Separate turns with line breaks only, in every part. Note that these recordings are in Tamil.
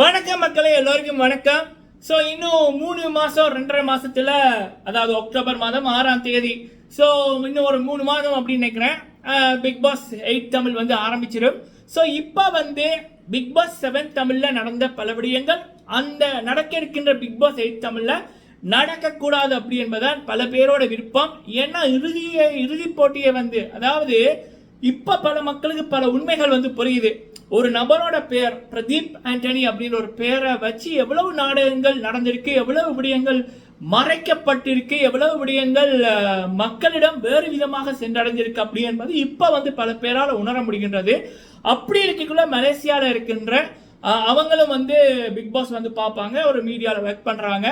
வணக்கம் மக்களே எல்லோருக்கும் வணக்கம். ஸோ இன்னும் மூணு மாதம் ரெண்டரை மாதத்தில் அதாவது அக்டோபர் மாதம் ஆறாம் தேதி. ஸோ இன்னும் ஒரு மூணு மாதம் அப்படின்னு நினைக்கிறேன். பிக் பாஸ் எயிட் தமிழ் வந்து ஆரம்பிச்சிடும் ஸோ இப்போ வந்து பிக் பாஸ் செவன் தமிழில் நடந்த பல விடயங்கள் அந்த நடக்க இருக்கின்ற பிக் பாஸ் எயிட் தமிழில் நடக்கக்கூடாது அப்படி என்பதால் பல பேரோட விருப்பம். ஏன்னா இறுதியை இறுதி போட்டியை வந்து அதாவது இப்போ பல மக்களுக்கு பல உண்மைகள் வந்து புரியுது. ஒரு நபரோட பெயர் பிரதீப் ஆண்டனி அப்படின்ற ஒரு பெயரை வச்சு எவ்வளவு நாடகங்கள் நடந்திருக்கு எவ்வளவு விடயங்கள் மறைக்கப்பட்டிருக்கு எவ்வளவு விடயங்கள் மக்களிடம் வேறு விதமாக சென்றடைஞ்சிருக்கு அப்படி என்பது இப்போ வந்து பல பேரால் உணர முடிகின்றது. அப்படி இருக்கக்குள்ள மலேசியாவில் இருக்கின்ற அவங்களும் வந்து பிக் பாஸ் வந்து பார்ப்பாங்க ஒரு மீடியாவில் ஒர்க் பண்ணுறாங்க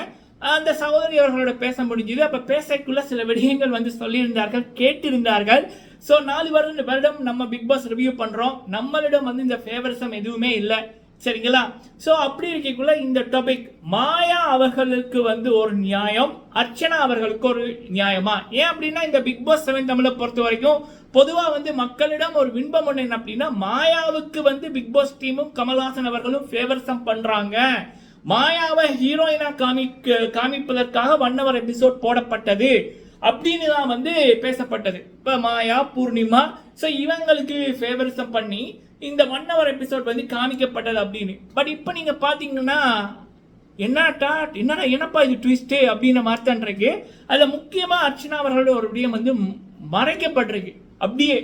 அந்த சகோதரி அவர்களோட பேச முடிஞ்சது. அப்போ பேசக்குள்ள சில விடயங்கள் வந்து சொல்லியிருந்தார்கள் கேட்டிருந்தார்கள். ஸோ நாலு வருடம் வருடம் நம்ம பிக் பாஸ் ரிவ்யூ பண்ணுறோம் நம்மளிடம் வந்து இந்த ஃபேவரிசம் எதுவுமே இல்லை. சரிங்களா? ஸோ அப்படி இருக்கக்குள்ள இந்த டாபிக் மாயா அவர்களுக்கு வந்து ஒரு நியாயம் அர்ச்சனா அவர்களுக்கு ஒரு நியாயமா? ஏன் அப்படின்னா இந்த பிக் பாஸ் செவன் தமிழை பொறுத்த வரைக்கும் பொதுவாக வந்து மக்களிடம் ஒரு வின்பம் ஒன்று என்ன அப்படின்னா மாயாவுக்கு வந்து பிக் பாஸ் டீமும் கமல்ஹாசன் அவர்களும் ஃபேவரிசம் பண்றாங்க. மாயாவை ஹீரோயினா காமி காமிப்பதற்காக ஒன் ஹவர் எபிசோட் போடப்பட்டது. அப்படின்னு தான் வந்து பேசப்பட்டது. இப்போ மாயா பூர்ணிமா ஸோ இவங்களுக்கு ஃபேவரிசம் பண்ணி இந்த ஒன் ஹவர் எபிசோட் வந்து காமிக்கப்பட்டது அப்படின்னு. பட் இப்போ நீங்கள் பார்த்தீங்கன்னா என்னட்டா என்னடா என்னப்பா இது ட்விஸ்ட்டு அப்படின்னு மாதிரி இருக்கு. அதில் முக்கியமாக அர்ச்சனா அவர்களோட ஒரு விடயம் வந்து மறைக்கப்பட்டிருக்கு. அப்படியே.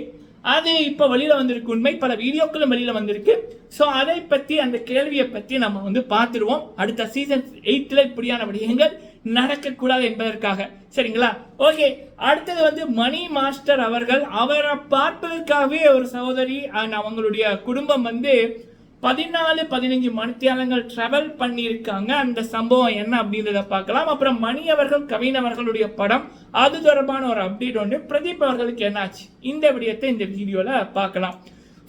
அது இப்போ வெளியில் வந்திருக்கு உண்மை. பல வீடியோக்களும் வெளியில் வந்திருக்கு. ஸோ அதை பற்றி அந்த கேள்வியை பற்றி நம்ம வந்து பார்த்துருவோம். அடுத்த சீசன் எயித்தில் இப்படியான விடயங்கள் நடக்கக்கூடாது என்பதற்காக. சரிங்களா? ஓகே. அடுத்தது வந்து மணி மாஸ்டர் அவர்கள் அவரை பார்ப்பதற்காகவே ஒரு சகோதரி அண்ட் அவங்களுடைய குடும்பம் வந்து பதினாலு பதினஞ்சு மணித்தியாலங்கள் ட்ராவல் பண்ணியிருக்காங்க. அந்த சம்பவம் என்ன அப்படின்றத பார்க்கலாம். அப்புறம் மணி அவர்கள் கவின் அவர்களுடைய படம். அது தொடர்பான ஒரு அப்டேட் ஒன்று பிரதீப் அவர்களுக்கு என்னாச்சு? இந்த விடயத்தை இந்த வீடியோவில் பார்க்கலாம்.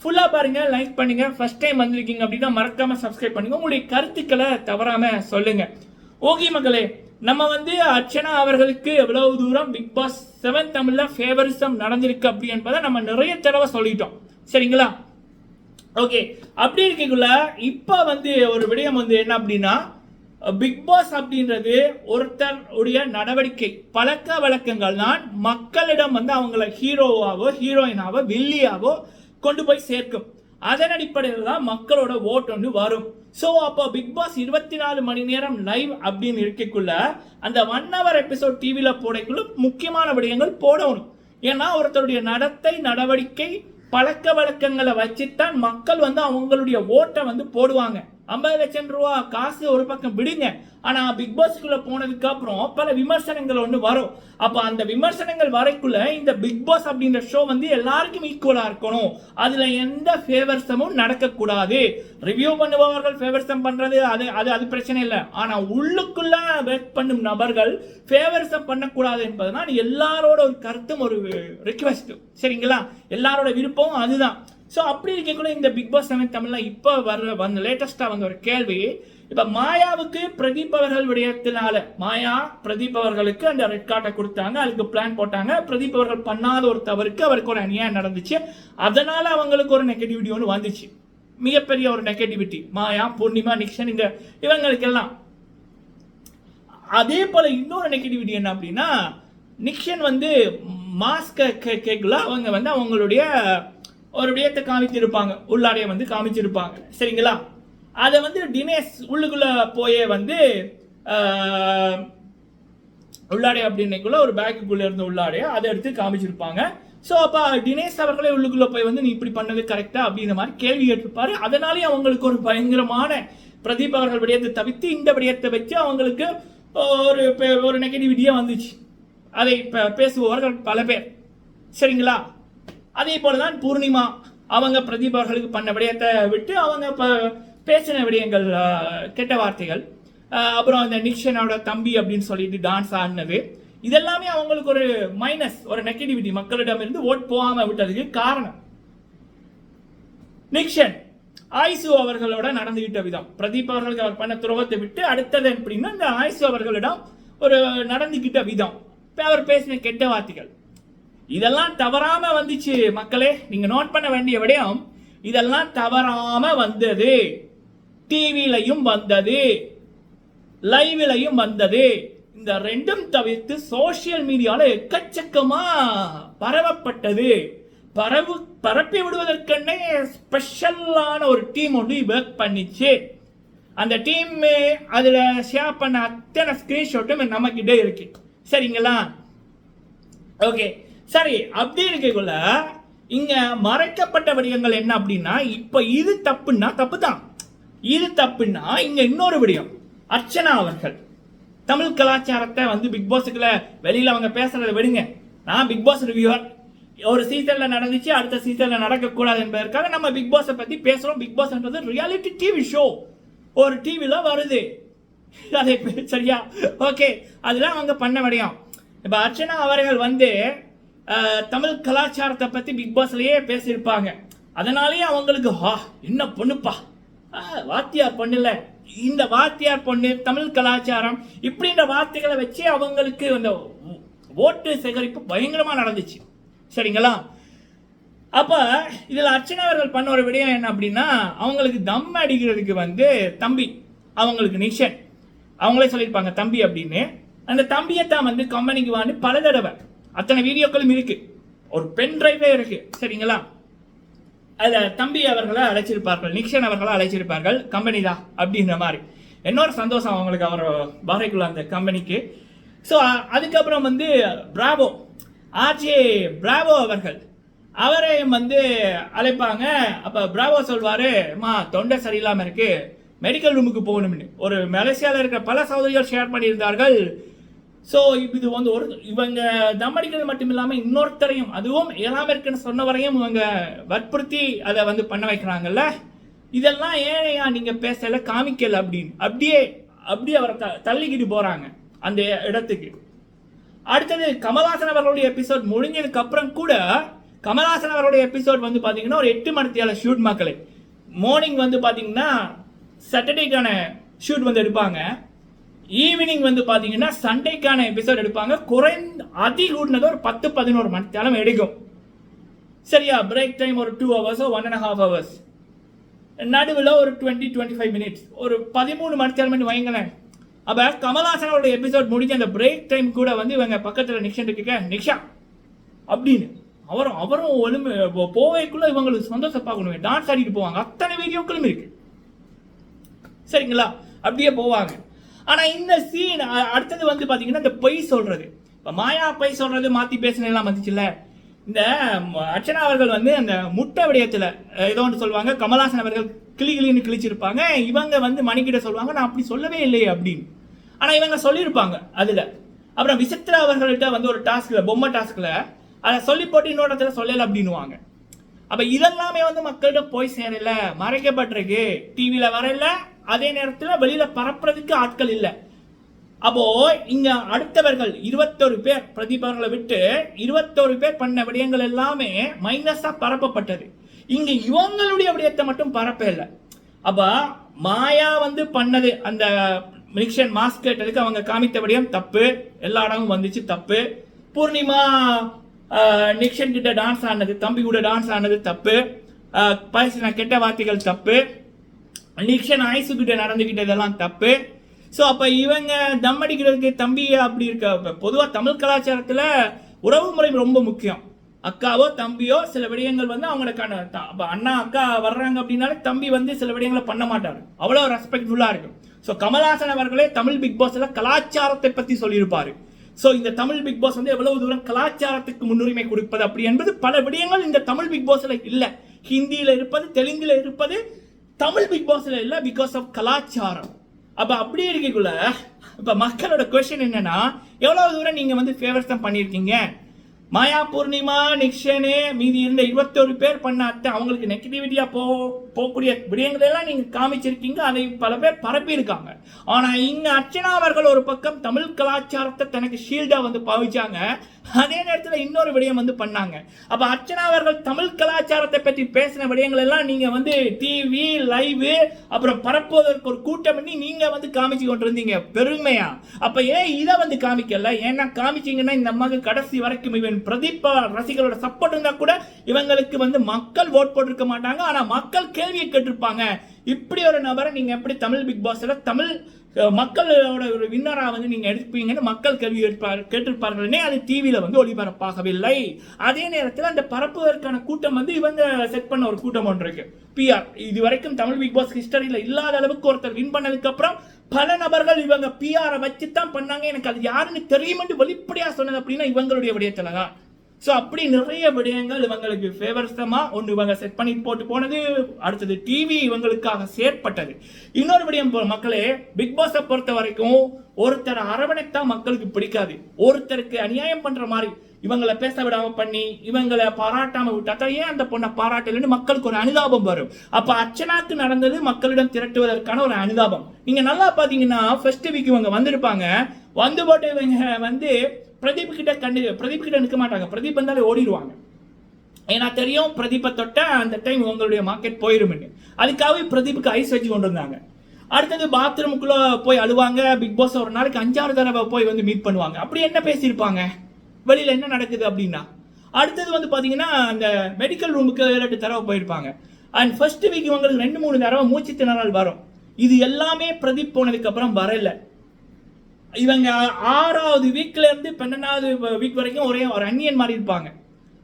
ஃபுல்லாக பாருங்கள் லைக் பண்ணுங்க. ஃபர்ஸ்ட் டைம் வந்திருக்கீங்க அப்படின்னா மறக்காமல் சப்ஸ்கிரைப் பண்ணுங்கள் உங்களுடைய கருத்துக்களை தவறாமல் சொல்லுங்கள் ஓகே மக்களே நம்ம வந்து அர்ச்சனா அவர்களுக்கு எவ்வளவு தூரம் பிக் பாஸ் செவன் தமிழ்ல ஃபேவரிசம் நடந்திருக்கு அப்படி என்பதை நம்ம நிறைய தடவை சொல்லிட்டோம். சரிங்களா? ஓகே அப்படி இருக்கக்குள்ள இப்போ வந்து ஒரு விடயம் வந்து என்ன அப்படின்னா பிக் பாஸ் அப்படின்றது ஒருத்தருடைய நடவடிக்கை பழக்க வழக்கங்கள் தான் மக்களிடம் வந்து அவங்கள ஹீரோவாகவோ ஹீரோயினாவோ வில்லியாவோ கொண்டு போய் சேர்க்கும். அதன் அடிப்படையில் தான் மக்களோட ஓட்டு வந்து வரும். ஸோ அப்போ பிக் பாஸ் இருபத்தி நாலு மணி நேரம் லைவ் அப்படின்னு இருக்கக்குள்ள அந்த ஒன் ஹவர் எபிசோட் டிவியில் போடக்குள்ள முக்கியமான விடயங்கள் போடணும். ஏன்னா ஒருத்தருடைய நடத்தை நடவடிக்கை பழக்க வழக்கங்களை வச்சுத்தான் மக்கள் வந்து அவங்களுடைய ஓட்டை வந்து போடுவாங்க. ஐம்பது லட்சம் ரூபா காசு ஒரு பக்கம் விடுங்க. ஆனா பிக் பாஸ்க்குள்ள போனதுக்கு அப்புறம் பல விமர்சனங்கள் ஒன்று வரும். அப்ப அந்த விமர்சனங்கள் வரைக்குள்ள இந்த பிக் பாஸ் அப்படின்ற ஷோ வந்து எல்லாருக்கும் ஈக்குவலா இருக்கணும். அதுல எந்த ஃபேவர்ஸமும் நடக்கக்கூடாது. ரிவ்யூ பண்ணுபவர்கள் ஃபேவர்சம் பண்றது அது அது அது பிரச்சனை இல்லை. ஆனா உள்ளுக்குள்ள ஒர்க் பண்ணும் நபர்கள் ஃபேவர்சம் பண்ணக்கூடாது என்பதுனால் எல்லாரோட ஒரு கருத்தும் ஒரு ரிக்வெஸ்ட் சரிங்களா? எல்லாரோட விருப்பமும் அதுதான். ஸோ அப்படி இருக்கக்குள்ள இந்த பிக் பாஸ் செவன் தமிழ்ல இப்போ வர்ற வந்து லேட்டஸ்டாக வந்த ஒரு கேள்வி இப்போ மாயாவுக்கு பிரதீப் அவர்கள் விடயத்தினால மாயா பிரதீப் அவர்களுக்கு அந்த ரெட் கார்டை கொடுத்தாங்க அதுக்கு பிளான் போட்டாங்க. பிரதீப் அவர்கள் பண்ணாத ஒரு தவறுக்கு அவருக்கு ஒரு அநியாயம் நடந்துச்சு. அதனால அவங்களுக்கு ஒரு நெகட்டிவிட்டி ஒன்று வந்துச்சு. மிகப்பெரிய ஒரு நெகட்டிவிட்டி மாயா பூர்ணிமா நிக்ஷன் இந்த இவங்களுக்கெல்லாம். அதே போல இன்னொரு நெகட்டிவிட்டி என்ன அப்படின்னா நிக்ஷன் வந்து மாஸ்க கேட்கல அவங்க வந்து அவங்களுடைய ஒரு விடயத்தை காமிச்சிருப்பாங்க. உள்ளாடைய வந்து காமிச்சிருப்பாங்க. சரிங்களா? அதை வந்து தினேஷ் உள்ளுக்குள்ள போயே வந்து ஆஹ், உள்ளாடை அப்படின்னைக்குள்ள ஒரு பேக்குக்குள்ள இருந்த உள்ளாடைய அதை எடுத்து காமிச்சிருப்பாங்க. ஸோ அப்போ தினேஷ் அவர்களே உள்ளுக்குள்ள போய் வந்து நீ இப்படி பண்ணது கரெக்டா அப்படிங்கிற மாதிரி கேள்வி கேட்டிருப்பாரு. அதனாலே அவங்களுக்கு ஒரு பயங்கரமான பிரதீப் அவர்கள் விடயத்தை தவிர்த்து இந்த விடயத்தை வச்சு அவங்களுக்கு ஒரு ஒரு நெகட்டிவிட்டியாக வந்துச்சு. அதை பேசுபவர்கள் பல பேர். சரிங்களா? அதே போல தான் பூர்ணிமா அவங்க பிரதீபர்களுக்கு பண்ண விடயத்தை விட்டு அவங்க இப்போ பேசின விடயங்கள் கெட்ட வார்த்தைகள் அப்புறம் அந்த நிக்ஷனோட தம்பி அப்படின்னு சொல்லிட்டு டான்ஸ் ஆடினது. இதெல்லாமே அவங்களுக்கு ஒரு மைனஸ் ஒரு நெகட்டிவிட்டி மக்களிடமிருந்து ஓட் போகாம விட்டதுக்கு காரணம். நிக்ஷன் ஆயிசு அவர்களோட நடந்துகிட்ட விதம். பிரதீப் அவர்களுக்கு அவர் பண்ண துரோகத்தை விட்டு அடுத்தது எப்படின்னா இந்த ஆயிசு அவர்களிடம் ஒரு நடந்துகிட்ட விதம். அவர் பேசின கெட்ட வார்த்தைகள். இதெல்லாம் தவறாம வந்துச்சு மக்களே. நீங்க நோட் பண்ண வேண்டிய விடயம் இதெல்லாம் தவறாம வந்தது. டிவிலையும் வந்தது. லைவ்லையும் வந்தது. இந்த ரெண்டும் தவிர்த்து சோஷியல் மீடியால எக்கச்சக்கமா பரவப்பட்டது. பரவு பரப்பி விடுவதற்கென்னே ஸ்பெஷலான ஒரு டீம் ஒன்று ஒர்க் பண்ணிச்சு. அந்த டீம் அதில் ஷேர் பண்ண அத்தனை ஸ்கிரீன்ஷாட்டும் நம்ம கிட்ட இருக்கு. சரிங்களா? ஓகே சரி அப்படி இருக்கக்குள்ள இங்க மறைக்கப்பட்ட விடயங்கள் என்ன அப்படின்னா இப்ப இது தப்புன்னா தப்பு தான் இது தப்புன்னா இங்க இன்னொரு விடயம். அர்ச்சனா அவர்கள். தமிழ் கலாச்சாரத்தை வந்து பிக் பாஸுக்குள்ள வெளியில அவங்க பேசுறதை விடுங்க. நான் பிக் பாஸ் ரிவ்யூவர் ஒரு சீசன்ல நடந்துச்சு அடுத்த சீசன்ல நடக்கக்கூடாது என்பதற்காக நம்ம பிக் பாஸை பத்தி பேசுறோம். பிக் பாஸ்ன்றது ரியாலிட்டி டிவி ஷோ ஒரு டிவில வருது. அதே சரியா? ஓகே அதெல்லாம் அவங்க பண்ண முடியும் இப்போ அர்ச்சனா அவர்கள் வந்து தமிழ் கலாச்சாரத்தை பற்றி பிக் பாஸ்லயே பேசியிருப்பாங்க. அதனாலேயே அவங்களுக்கு ஹா என்ன பொண்ணுப்பா? வாத்தியார் பொண்ணுல இந்த வாத்தியார் பொண்ணு தமிழ் கலாச்சாரம் இப்படின்ற வார்த்தைகளை வச்சு அவங்களுக்கு அந்த ஓட்டு சேகரிப்பு பயங்கரமாக நடந்துச்சு. சரிங்களா? அப்போ இதில் அர்ச்சனா அவர்கள் பண்ண ஒரு விடயம் என்ன அப்படின்னா அவங்களுக்கு தம் அடிக்கிறதுக்கு வந்து தம்பி அவங்களுக்கு நிஷன். அவங்களே சொல்லியிருப்பாங்க தம்பி அப்படின்னு. அந்த தம்பியை தான் வந்து கம்பெனிக்கு வான்னு பல தடவை அத்தனை வீடியோக்களும் இருக்கு. ஒரு பென் டிரைவே இருக்கு. சரிங்களா? அதில் தம்பி அவர்களை அழைச்சிருப்பார்கள் நிக்ஷன் அவர்களை அழைச்சிருப்பார்கள் கம்பெனி தான் அப்படின்ற மாதிரி. இன்னொரு சந்தோஷம் அவங்களுக்கு அவர் பாறைக்குள்ள அந்த கம்பெனிக்கு ஸோ அதுக்கப்புறம் வந்து பிராவோ ஆர்ஜே பிராவோ அவர்கள். அவரையும் வந்து அழைப்பாங்க. அப்போ பிராவோ சொல்வார் அம்மா தொண்டை சரியில்லாமல் இருக்கு. மெடிக்கல் ரூமுக்கு போகணும்னு. ஒரு மலேசியாவில் இருக்கிற பல சகோதரிகள் ஷேர் பண்ணியிருந்தார்கள். ஸோ இது வந்து ஒரு இவங்க தம் மட்டும் இல்லாமல் இன்னொருத்தரையும் அதுவும் ஏழாம் இருக்குன்னு சொன்னவரையும் இவங்க வற்புறுத்தி அதை வந்து பண்ண வைக்கிறாங்கல்ல? இதெல்லாம் ஏனையா நீங்கள் பேசலை காமிக்கல அப்படின்னு. அப்படியே அப்படியே அவரை த தள்ளிக்கிட்டு போகிறாங்க அந்த இடத்துக்கு. அடுத்தது கமல்ஹாசன் அவர்களுடைய எபிசோட் முடிஞ்சதுக்கு அப்புறம் கூட கமல்ஹாசன் அவருடைய எபிசோட் வந்து பார்த்தீங்கன்னா ஒரு எட்டு மணித்தியால ஷூட் மக்களை. மார்னிங் வந்து பார்த்தீங்கன்னா சாட்டர்டேக்கான ஷூட் வந்து எடுப்பாங்க. ஈவினிங் வந்து பார்த்தீங்கன்னா சண்டேக்கான எபிசோட் எடுப்பாங்க. குறைந்த அதி கூடினது ஒரு பத்து பதினோரு மணித்தாலும் எடுக்கும். சரியா? பிரேக் டைம் ஒரு டூ ஹவர்ஸோ ஒன் அண்ட் ஹாஃப் ஹவர்ஸ் நடுவில் ஒரு டுவெண்ட்டி டுவெண்ட்டி ஃபைவ் மினிட்ஸ் ஒரு பதிமூணு மணித்தேரம் வைங்களேன் அப்போ கமல்ஹாசனோட எபிசோட் முடிஞ்ச அந்த பிரேக் டைம் கூட வந்து இவங்க பக்கத்தில் நிக்ஷன் இருக்க நிக்ஷா அப்படின்னு. அவரும் அவரும் ஒழுங்கு போவைக்குள்ள இவங்களுக்கு சந்தோஷம் பார்க்கணும். டான்ஸ் ஆடிட்டு போவாங்க. அத்தனை வீடியோக்களும் இருக்கு. சரிங்களா? அப்படியே போவாங்க. ஆனா இந்த சீன் அடுத்தது வந்து பாத்தீங்கன்னா இந்த பொய் சொல்றது. இப்ப மாயா பொய் சொல்றது மாத்தி பேசுனது வந்துச்சுல்ல? இந்த அர்ச்சனா அவர்கள் வந்து அந்த முட்டை விடயத்துல ஏதோ ஒன்று சொல்லுவாங்க கமலாசன் அவர்கள் கிளி கிளின்னு கிழிச்சிருப்பாங்க. இவங்க வந்து மணிக்கிட்ட சொல்லுவாங்க நான் அப்படி சொல்லவே இல்லையே அப்படின்னு. ஆனா இவங்க சொல்லியிருப்பாங்க அதுல. அப்புறம் விசித்ரா அவர்கள்ட்ட வந்து ஒரு டாஸ்க்ல பொம்மை டாஸ்க்ல அதை சொல்லி போட்டு இன்னொரு இடத்துல சொல்லல அப்படின்னுவாங்க. அப்ப இதெல்லாமே வந்து மக்கள்கிட்ட போய் சேரல மறைக்கப்பட்டிருக்கு. டிவியில் வரல அதே நேரத்தில் வெளியில் பரப்புறதுக்கு ஆட்கள் இல்லை. அப்போ இங்க அடுத்தவர்கள் இருபத்தொரு பேர் பிரதிபர்களை விட்டு இருபத்தொரு பேர் பண்ண விடயங்கள் எல்லாமே மைனஸா பரப்பப்பட்டது. இங்க இவங்களுடைய விடயத்தை மட்டும் பரப்ப இல்லை. அப்ப மாயா வந்து பண்ணது அந்த மிக்சன் மாஸ்க் கேட்டதுக்கு அவங்க காமித்த விடயம் தப்பு. எல்லா இடமும் வந்துச்சு தப்பு. பூர்ணிமா நிக்ஷன் கிட்ட டான்ஸ் ஆனது தம்பி கூட டான்ஸ் ஆனது தப்பு பரிசு பேசின கெட்ட வார்த்தைகள் தப்பு. நிக்ஷன் ஆயுசு கிட்ட நடந்துகிட்டதெல்லாம் தப்பு. ஸோ அப்போ இவங்க தம் அடிக்கிறதுக்கு தம்பி அப்படி இருக்க பொதுவாக தமிழ் கலாச்சாரத்தில் உறவு முறை ரொம்ப முக்கியம். அக்காவோ தம்பியோ சில விடயங்கள் வந்து அவங்களுக்கான அப்போ அண்ணா அக்கா வர்றாங்க அப்படின்னாலே தம்பி வந்து சில விடயங்களை பண்ண மாட்டாரு. அவ்வளோ ரெஸ்பெக்ட்ஃபுல்லாக இருக்கும். ஸோ கமல்ஹாசன் அவர்களே தமிழ் பிக் பாஸில் கலாச்சாரத்தை பற்றி சொல்லியிருப்பார். ஸோ இந்த தமிழ் பிக் பாஸ் வந்து எவ்வளவு தூரம் கலாச்சாரத்துக்கு முன்னுரிமை கொடுப்பது அப்படி என்பது பல விடயங்கள் இந்த தமிழ் பிக் பாஸில் இல்லை. ஹிந்தியில் இருப்பது தெலுங்கில் இருப்பது தமிழ் பிக் பாஸ்ல இல்லை பிகாஸ் ஆஃப் கலாச்சாரம். அப்போ அப்படி இருக்கக்குள்ள இப்போ மக்களோட கொஸ்டின் என்னன்னா எவ்வளோ தூரம் நீங்கள் வந்து ஃபேவர்ஸ் தான் பண்ணியிருக்கீங்க மாயா பூர்ணிமா நிக்ஷனு மீதி இருந்த இருபத்தொரு பேர் பண்ண அத்தை அவங்களுக்கு நெகட்டிவிட்டியா போ போகக்கூடிய விடயங்களை எல்லாம் நீங்க காமிச்சிருக்கீங்க. அதை பல பேர் பரப்பி இருக்காங்க. ஆனா இங்க அர்ச்சனா அவர்கள் ஒரு பக்கம் தமிழ் கலாச்சாரத்தை தனக்கு ஷீல்டா வந்து பாவிச்சாங்க. அதே நேரத்தில் இன்னொரு விடயம் வந்து பண்ணாங்க. அப்ப அர்ச்சனா அவர்கள் தமிழ் கலாச்சாரத்தை பற்றி பேசின விடயங்கள் எல்லாம் நீங்க வந்து டிவி லைவ் அப்புறம் பரப்புவதற்கு ஒரு கூட்டம் பண்ணி நீங்க வந்து காமிச்சு கொண்டிருந்தீங்க. பெருமையா. அப்ப ஏன் இதை வந்து காமிக்கல? ஏன்னா காமிச்சிங்கன்னா இந்த அம்மாவுக்கு கடைசி வரைக்கும் இவன் பிரதீப் ரசிகர்களோட சப்போர்ட் இருந்தா கூட இவங்களுக்கு வந்து மக்கள் ஓட் போட்டிருக்க மாட்டாங்க. ஆனா மக்கள் கேள்வியை கேட்டிருப்பாங்க. இப்படி ஒரு நபரை நீங்க எப்படி தமிழ் பிக் பாஸ்ல தமிழ் மக்களோட ஒரு வின்னரா வந்து நீங்க எடுப்பீங்கன்னு மக்கள் கேள்வி கேட்பார் கேட்டிருப்பார்களே அது டிவியில வந்து ஒளிபரப்பாகவில்லை. அதே நேரத்தில் அந்த பரப்புவதற்கான கூட்டம் வந்து இவங்க செட் பண்ண ஒரு கூட்டம் ஒன்று இருக்கு. பிஆர் இது வரைக்கும் தமிழ் பிக் பாஸ் ஹிஸ்டரியில இல்லாத அளவுக்கு ஒருத்தர் வின் பண்ணதுக்கு அப்புறம் பல நபர்கள் இவங்க பிஆரை வச்சு தான் பண்ணாங்க. எனக்கு அது யாருன்னு தெரியுமென்று வெளிப்படையாக சொன்னது அப்படின்னா இவங்களுடைய விடயத்தில் தான். ஸோ அப்படி நிறைய விடயங்கள் இவங்களுக்கு ஃபேவரசமாக ஒன்று இவங்க செட் பண்ணி போட்டு போனது. அடுத்தது டிவி இவங்களுக்காக செயற்பட்டது. இன்னொரு விடயம் மக்களே பிக் பாஸை பொறுத்த வரைக்கும் ஒருத்தர் அரவணைத்தா மக்களுக்கு பிடிக்காது. ஒருத்தருக்கு அநியாயம் பண்ணுற மாதிரி இவங்களை பேச விடாம பண்ணி இவங்களை பாராட்டாம விட்டாக்கா ஏன் அந்த பொண்ணை பாராட்டலன்னு மக்களுக்கு ஒரு அனுதாபம் வரும். அப்ப அர்ச்சனாக்கு நடந்தது மக்களிடம் திரட்டுவதற்கான ஒரு அனுதாபம். நீங்க நல்லா பாத்தீங்கன்னா ஃபர்ஸ்ட் வீக் இவங்க வந்திருப்பாங்க. வந்து போட்டு இவங்க வந்து பிரதீப் கிட்ட கண்டு பிரதீப் கிட்ட நிற்க மாட்டாங்க. பிரதீப் வந்தாலே ஓடிடுவாங்க. ஏன்னா தெரியும் பிரதீபை தொட்ட அந்த டைம் உங்களுடைய மார்க்கெட் போயிரும்னு. அதுக்காகவே பிரதீப்புக்கு ஐஸ் வச்சு கொண்டு வந்தாங்க. அடுத்தது பாத்ரூமுக்குள்ளே போய் அழுவாங்க. பிக் பாஸ் ஒரு நாளைக்கு அஞ்சாறு தடவை போய் வந்து மீட் பண்ணுவாங்க. அப்படி என்ன பேசியிருப்பாங்க? வெளியில் என்ன நடக்குது அப்படின்னா? அடுத்தது வந்து பார்த்தீங்கன்னா அந்த மெடிக்கல் ரூமுக்கு ரெண்டு தடவை போயிருப்பாங்க. அண்ட் ஃபர்ஸ்ட் வீக் இவங்களுக்கு ரெண்டு மூணு தடவை மூச்சு திணறல் வரும். இது எல்லாமே பிரதீப் போனதுக்கப்புறம் வரலை வரல. இவங்க ஆறாவது வீக்ல இருந்து பன்னெண்டாவது வீக் வரைக்கும் ஒரே ஒரு அந்நியன் மாதிரி இருப்பாங்க.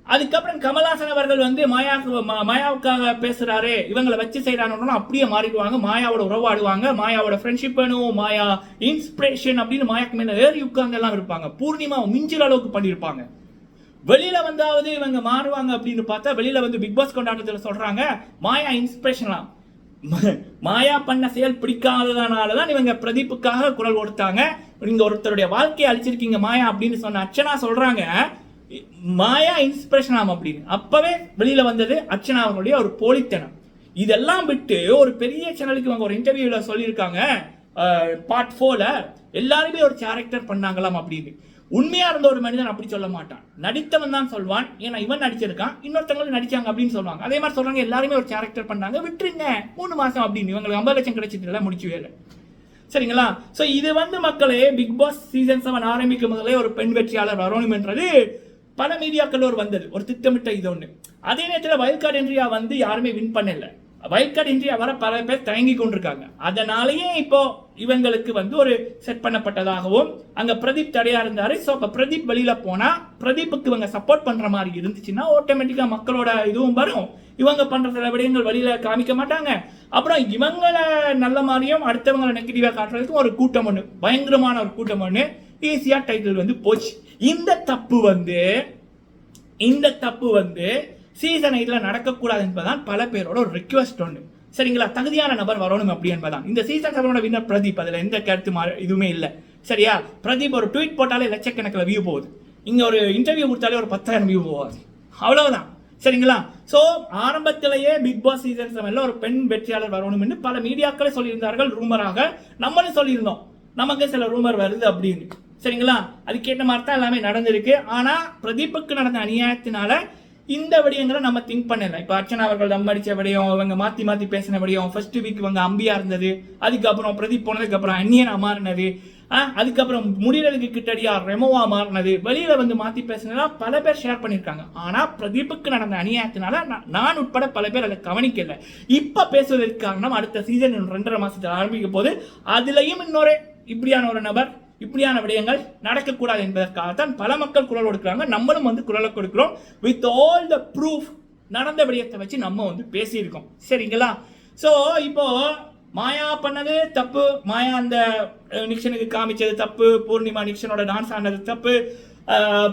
அதுக்கப்புறம் கமல்ஹாசன் அவர்கள் வந்து மாயாவுக்கு மாயாவுக்காக பேசுறாரு இவங்களை வச்சு செய்யறாங்கன்னா அப்படியே மாறிடுவாங்க. மாயாவோட உறவாடுவாங்க மாயாவோட ஃப்ரெண்ட்ஷிப் வேணும் மாயா இன்ஸ்பிரேஷன் அப்படின்னு மாயாக்கு மேல ஏறி உட்கார்ந்து எல்லாம் இருப்பாங்க. பூர்ணிமா மிஞ்சிற அளவுக்கு பண்ணியிருப்பாங்க. வெளியில வந்தாவது இவங்க மாறுவாங்க அப்படின்னு பார்த்தா வெளியில வந்து பிக் பாஸ் கொண்டாட்டத்தில் சொல்றாங்க மாயா இன்ஸ்பிரேஷன்லாம் மாயா பண்ண செயல் பிடிக்காததனால தான் இவங்க பிரதீப்புக்காக குரல் கொடுத்தாங்க. நீங்கள் ஒருத்தருடைய வாழ்க்கையை அழிச்சிருக்கீங்க மாயா அப்படின்னு சொன்ன அர்ச்சனா சொல்கிறாங்க மாயா இன்ஸ்பிரேஷன் ஆகும் அப்படின்னு. அப்போவே வெளியில் வந்தது அர்ச்சனா அவர்களுடைய ஒரு போலித்தனம். இதெல்லாம் விட்டு ஒரு பெரிய சேனலுக்கு அவங்க ஒரு இன்டர்வியூவில் சொல்லியிருக்காங்க பார்ட் ஃபோரில் எல்லாருமே ஒரு கேரக்டர் பண்ணாங்களாம் அப்படின்னு. உண்மையாக இருந்த ஒரு மனிதன் அப்படி சொல்ல மாட்டான். நடித்தவன் தான் சொல்வான். ஏன்னா இவன் நடிச்சிருக்கான் இன்னொருத்தவங்களும் நடிச்சாங்க அப்படின்னு சொல்லுவாங்க. அதே மாதிரி சொல்கிறாங்க எல்லாருமே ஒரு கேரக்டர் பண்ணாங்க விட்டுருங்க மூணு மாதம் அப்படின்னு. இவங்களுக்கு ஐம்பது லட்சம் கிடைச்சிட்டு எல்லாம் முடிச்சு வேலை சரிங்களா? ஸோ இது வந்து மக்களே பிக் பாஸ் சீசன் செவன் ஆரம்பிக்கும் முதலே ஒரு பெண் வெற்றியாளர் வரணும்ன்றது பல மீடியாக்கள் ஒரு வந்தது ஒரு திட்டமிட்ட இது ஒன்று அதே நேரத்தில் வயல் கார்டு இன்ட்ரியா வந்து யாருமே வின் பண்ணல. வயல் கார்டு இன்ட்ரியா வர பல பேர் தயங்கி கொண்டிருக்காங்க. அதனாலேயே இப்போ இவங்களுக்கு வந்து ஒரு செட் பண்ணப்பட்டதாகவும் அங்கே பிரதீப் தடையா இருந்தாரு. ஸோ இப்போ பிரதீப் வெளியில போனா பிரதீப்புக்கு இவங்க சப்போர்ட் பண்ற மாதிரி இருந்துச்சுன்னா ஆட்டோமேட்டிக்காக மக்களோட இதுவும் வரும். இவங்க பண்ணுற சில விடயங்கள் வெளியில காமிக்க மாட்டாங்க. அப்புறம் இவங்களை நல்ல மாதிரியும் அடுத்தவங்களை நெகட்டிவா காட்டுறதுக்கும் ஒரு கூட்டம் ஒண்ணு பயங்கரமான ஒரு கூட்டம் ஒண்ணு ஈஸியா டைட்டில் வந்து போச்சு. இந்த தப்பு வந்து இந்த தப்பு வந்து சீசன் இதில் நடக்கக்கூடாது என்பதான் பல பேரோட ஒரு ரிக்வெஸ்ட் ஒன்று சரிங்களா? தகுதியான நபர் வரணும் அப்படி என்பதான் இந்த சீசன் செவனோட வின்னர் பிரதீப் அதில் எந்த கருத்து மா- இதுவுமே இல்லை. சரியா? பிரதீப் ஒரு ட்வீட் போட்டாலே லட்சக்கணக்கில் வியூ போகுது. இங்கே ஒரு இன்டர்வியூ கொடுத்தாலே ஒரு பத்தாயிரம் வியூ போகாது. அவ்வளவுதான். சரிங்களா? ஸோ ஆரம்பத்திலேயே பிக் பாஸ் சீசன் செவனில் ஒரு பெண் வெற்றியாளர் வரணும் என்று பல மீடியாக்களே சொல்லியிருந்தார்கள் ரூமராக. நம்மளும் சொல்லியிருந்தோம். நமக்கு சில ரூமர் வருது அப்படின்னு. சரிங்களா? அதுக்கேற்ற மாதிரி தான் எல்லாமே நடந்திருக்கு. ஆனால் பிரதீப்புக்கு நடந்த அநியாயத்தினால இந்த விடயங்களை நம்ம திங்க் பண்ணல. இப்போ அர்ச்சனா அவர்கள் தம் அடித்த விடயம் இவங்க மாற்றி மாற்றி பேசின விடயம் ஃபர்ஸ்ட் வீக் இவங்க அம்பியாக இருந்தது அதுக்கப்புறம் பிரதீப் போனதுக்கப்புறம் அந்நியன் அந்நியனா மாறினது அதுக்கப்புறம் முடியறதுக்கு கிட்டடியா ரெமோவா மாறினது. வெளியில வந்து மாத்தி பேசினதெல்லாம் பல பேர் ஷேர் பண்ணிருக்காங்க. ஆனா பிரதீப்புக்கு நடந்த அநியாயத்தினால நான்- நான் உட்பட பல பேர் அதை கவனிக்கல. இப்ப பேசுவதற்கு காரணம் அடுத்த சீசன் ரெண்டரை மாசத்துல ஆரம்பிக்க போது அதுலயும் இன்னொரு இப்படியான ஒரு நபர் இப்படியான விடயங்கள் நடக்கக்கூடாது என்பதற்காகத்தான் பல மக்கள் குரல் கொடுக்குறாங்க. நம்மளும் வந்து குரலை கொடுக்குறோம். வித் ஆல் த ப்ரூஃப் நடந்த விடயத்தை வச்சு நம்ம வந்து பேசியிருக்கோம். சரிங்களா? ஸோ இப்போது மாயா பண்ணது தப்பு. மாயா அந்த நிக்ஷனுக்கு காமிச்சது தப்பு. பூர்ணிமா நிக்ஷனோட டான்ஸ் ஆனது தப்பு.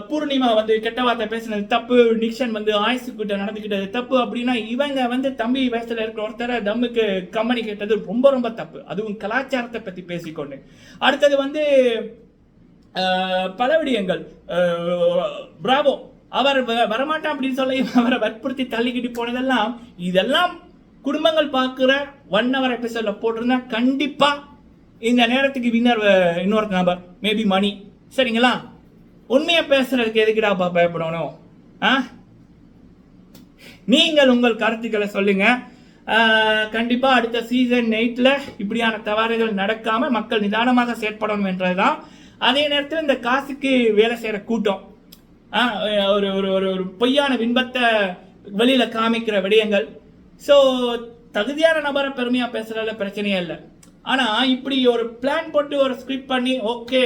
பூர்ணிமா வந்து கெட்ட வார்த்தை பேசினது தப்பு. நிக்ஷன் வந்து ஆயுசு கிட்ட நடந்துக்கிட்டது தப்பு அப்படின்னா இவங்க வந்து தம்பி வயசுல இருக்கிற ஒருத்தரை தம்முக்கு கம்பெனி கேட்டது ரொம்ப ரொம்ப தப்பு. அதுவும் கலாச்சாரத்தை பத்தி பேசிக்கொண்டு. அடுத்தது வந்து பலவிடியங்கள் பல பிராவோ அவர் வ- வரமாட்டான் அப்படின்னு சொல்லி அவரை வற்புறுத்தி தள்ளிக்கிட்டு போனதெல்லாம் இதெல்லாம் குடும்பங்கள் பார்க்குற ஒன் ஹவர் எபிசோடில் போட்டிருந்தா கண்டிப்பாக இந்த நேரத்துக்கு வின்னர் இன்னொரு நபர் மேபி மணி. சரிங்களா? உண்மையை பேசுறதுக்கு எதுக்குடாப்பா பயப்படணும்? ஆ? நீங்கள் உங்கள் கருத்துக்களை சொல்லுங்க. கண்டிப்பாக அடுத்த சீசன் எயிட்டில் இப்படியான தவறுகள் நடக்காமல் மக்கள் நிதானமாக செயற்படணும் என்றது தான் அதே நேரத்தில் இந்த காசுக்கு வேலை செய்கிற கூட்டம். ஒரு ஒரு ஒரு ஒரு பொய்யான பின்பத்தை வெளியில் காமிக்கிற விடயங்கள். ஸோ தகுதியான நபரை பெருமையாக பேசுறதுல பிரச்சனையே இல்லை. ஆனால் இப்படி ஒரு பிளான் போட்டு ஒரு ஸ்கிரிப்ட் பண்ணி ஓகே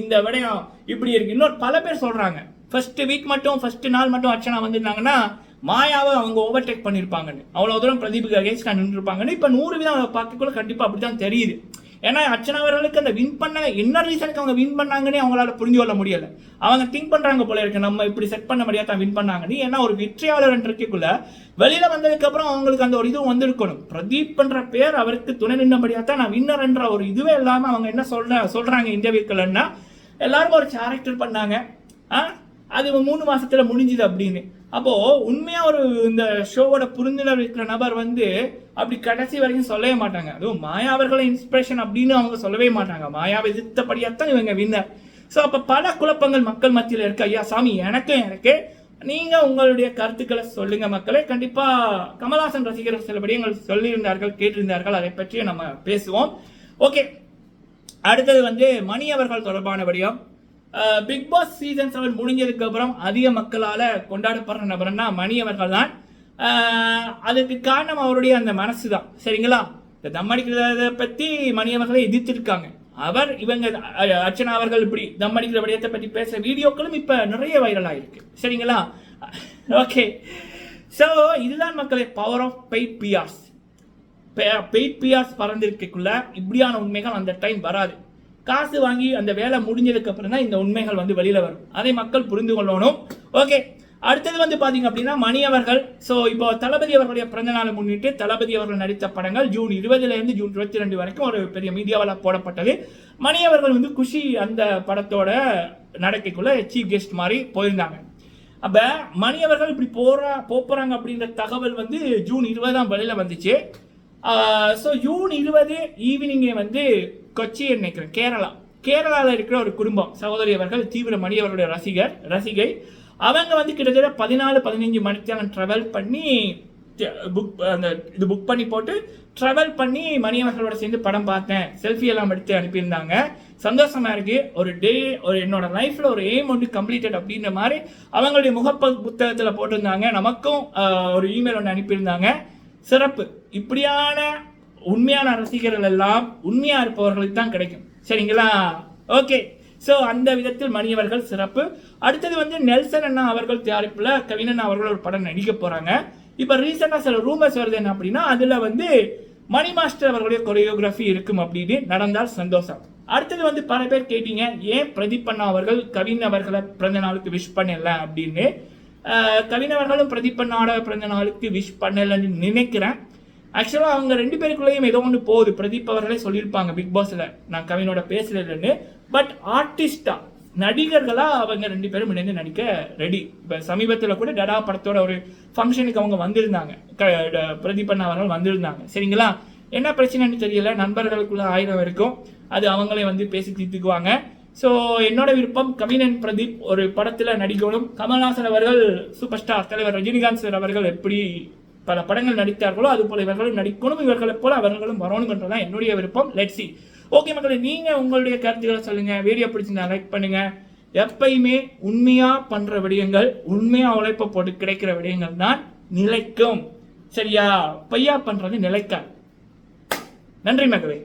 இந்த விடயம் இப்படி இருக்கு. இன்னொரு பல பேர் சொல்கிறாங்க ஃபர்ஸ்ட் வீக் மட்டும் ஃபர்ஸ்ட் நாள் மட்டும் அர்ச்சனா வந்திருந்தாங்கன்னா மாயாவை அவங்க ஓவர்டேக் பண்ணியிருப்பாங்கன்னு அவ்வளோ தூரம் பிரதீபுக்கு அகேன்ஸ்டாக நின்றுருப்பாங்கன்னு. இப்போ நூறு வீதம் அவங்க பார்க்கக்குள்ள கண்டிப்பாக அப்படி தான் தெரியுது. ஏன்னா அர்ச்சனா அவர்களுக்கு அந்த வின் பண்ண என்ன ரீசனுக்கு அவங்க வின் பண்ணாங்கன்னு அவங்களால புரிஞ்சு கொள்ள முடியல. அவங்க திங்க் பண்றாங்க போல இருக்கு. நம்ம இப்படி செட் பண்ண முடியாது தான் வின் பண்ணாங்கன்னு. ஏன்னா ஒரு வெற்றியாளர் இருக்கக்குள்ள வெளியில வந்ததுக்கு அப்புறம் அவங்களுக்கு அந்த ஒரு இதுவும் வந்திருக்கணும். பிரதீப் பண்ற பேர் அவருக்கு துணை நின்னபடியா தான் நான் வின்னர் என்ற ஒரு இதுவே இல்லாம அவங்க என்ன சொல்ற சொல்றாங்க இன்டர்வியூக்கள்னா எல்லாரும் ஒரு கேரக்டர் பண்ணாங்க. ஆ? அது மூணு மாசத்துல முடிஞ்சுது அப்படின்னு. அப்போ உண்மையா ஒரு இந்த ஷோவோட புரிந்துணர்வு இருக்கிற நபர் வந்து அப்படி கடைசி வரைக்கும் சொல்லவே மாட்டாங்க. அதுவும் மாயா அவர்களை இன்ஸ்பிரேஷன் அப்படின்னு அவங்க சொல்லவே மாட்டாங்க. மாயாவை எதிர்த்தபடியாத்தான் இவங்க வின்னர் ஸோ அப்போ பல குழப்பங்கள் மக்கள் மத்தியில் இருக்கு. ஐயா சாமி எனக்கும் எனக்கு. நீங்க உங்களுடைய கருத்துக்களை சொல்லுங்க மக்களே. கண்டிப்பா கமல்ஹாசன் ரசிகர்கள் சில விடயங்கள் சொல்லியிருந்தார்கள் கேட்டிருந்தார்கள். அதை பற்றி நம்ம பேசுவோம். ஓகே அடுத்தது வந்து மணி அவர்கள் தொடர்பான விடயம். பிக் பாஸ் சீசன் செவன் முடிஞ்சதுக்கு அப்புறம் அதிக மக்களால் கொண்டாடப்படுற நபர்னா மணி அவர்கள் தான் அதுக்கு காரணம் அவருடைய அந்த மனசு தான் சரிங்களா? இந்த தம் அடிக்கிறத பற்றி மணி அவர்களை எதிர்த்திருக்காங்க. அவர் இவங்க அர்ச்சனா அவர்கள் இப்படி தம் அடிக்கிற விடயத்தை பற்றி பேச வீடியோக்களும் இப்போ நிறைய வைரல் ஆயிருக்கு. சரிங்களா? ஓகே. ஸோ இதுதான் மக்களே power of paid Beas paid Beas பறந்திருக்கக்குள்ள இப்படியான உண்மைகள் அந்த டைம் வராது. காசு வாங்கி அந்த வேலை முடிஞ்சதுக்கு அப்புறம் தான் இந்த உண்மைகள் வந்து வெளியில் வரும். அதை மக்கள் புரிந்து கொள்ளணும். ஓகே அடுத்தது வந்து பார்த்தீங்க அப்படின்னா மணி அவர்கள். ஸோ இப்போ தளபதி அவர்களுடைய பிறந்த நாளை முன்னிட்டு தளபதி அவர்கள் நடித்த படங்கள் ஜூன் இருபதுலேருந்து ஜூன் இருபத்தி ரெண்டு வரைக்கும் ஒரு பெரிய மீடியாவில் போடப்பட்டது. மணி அவர்கள் வந்து குஷி அந்த படத்தோட நடக்கைக்குள்ளே சீஃப் கெஸ்ட் மாதிரி போயிருந்தாங்க. அப்போ மணி அவர்கள் இப்படி போகிறா போகிறாங்க அப்படின்ற தகவல் வந்து ஜூன் இருபதாம் வழியில் வந்துச்சு. ஸோ ஜூன் இருபது ஈவினிங்கே வந்து கொச்சின்னு நினைக்கிறேன். கேரளா. கேரளாவில் இருக்கிற ஒரு குடும்பம் சகோதரி அவர்கள் தீவிர மணி அவர்களுடைய ரசிகர் ரசிகை. அவங்க வந்து கிட்டத்தட்ட பதினாலு பதினஞ்சு மணித்தேரம் ட்ராவல் பண்ணி புக் அந்த இது புக் பண்ணி போட்டு ட்ராவல் பண்ணி மணியவர்களோட சேர்ந்து படம் பார்த்தேன். செல்ஃபி எல்லாம் எடுத்து அனுப்பியிருந்தாங்க. சந்தோஷமா இருக்கு. ஒரு டே ஒரு என்னோட லைஃப்ல ஒரு எய்ம் ஒன்று கம்ப்ளீட்டட் அப்படின்ற மாதிரி அவங்களுடைய முகப்ப புத்தகத்தில் போட்டிருந்தாங்க. நமக்கும் ஒரு இமெயில் ஒன்று அனுப்பியிருந்தாங்க. சிறப்பு. இப்படியான உண்மையான ரசிகர்கள் எல்லாம் உண்மையாக இருப்பவர்களுக்கு தான் கிடைக்கும். சரிங்களா? ஓகே ஸோ அந்த விதத்தில் மணி அவர்கள் சிறப்பு. அடுத்தது வந்து நெல்சன் அண்ணா அவர்கள் தயாரிப்பில் கவினன் அவர்கள் ஒரு படம் நடிக்க போகிறாங்க இப்போ ரீசெண்டாக சில ரூமர்ஸ் வருது என்ன அப்படின்னா அதில் வந்து மணி மாஸ்டர் அவர்களுடைய கொரியோகிராஃபி இருக்கும் அப்படின்னு நடந்தால் சந்தோஷம். அடுத்தது வந்து பல பேர் கேட்டீங்க ஏன் பிரதீப் அண்ணா அவர்கள் கவின் அவர்களை பிறந்த நாளுக்கு விஷ் பண்ணல? அப்படின்னு. கவினவர்களும் கவின் அவர்களும் பிரதீப் அண்ணாவோட பிறந்த நாளுக்கு விஷ் பண்ணலன்னு நினைக்கிறேன். ஆக்சுவலாக அவங்க ரெண்டு பேருக்குள்ளேயும் ஏதோ ஒன்று போகுது. பிரதீப் அவர்களே சொல்லியிருப்பாங்க பிக் பாஸில் நான் கவினோட பேசலன்னு பட் ஆர்டிஸ்டா நடிகர்களாக அவங்க ரெண்டு பேரும் இணைந்து நடிக்க ரெடி இப்போ சமீபத்தில் கூட டடா படத்தோட ஒரு ஃபங்க்ஷனுக்கு அவங்க வந்திருந்தாங்க. க- ட- பிரதீப் அண்ணா அவர்கள் வந்திருந்தாங்க. சரிங்களா? என்ன பிரச்சனைன்னு தெரியல. நண்பர்களுக்குள்ள ஆயிரம் இருக்கும். அது அவங்களே வந்து பேசி தீர்த்துக்குவாங்க. ஸோ என்னோட விருப்பம் கவினன் பிரதீப் ஒரு படத்தில் நடிக்கணும். கமல்ஹாசன் அவர்கள் சூப்பர் ஸ்டார் தலைவர் ரஜினிகாந்த் சார் அவர்கள் எப்படி பல படங்கள் நடித்தார்களோ அது போல இவர்களும் நடிக்கணும் இவர்களைப் போல அவர்களும் வரணும் என்றதான் என்னுடைய விருப்பம். லெட்ஸி ஓகே மக்களே நீங்கள் உங்களுடைய கருத்துக்களை சொல்லுங்க. வீடியோ பிடிச்சிருந்தா லைக் பண்ணுங்க. எப்பயுமே உண்மையா பண்ற விடயங்கள் உண்மையா உழைப்ப போட்டு கிடைக்கிற விடயங்கள் தான் நிலைக்கும். சரியா? பொய்யா பண்றது நிலைக்காது. நன்றி மக்களே.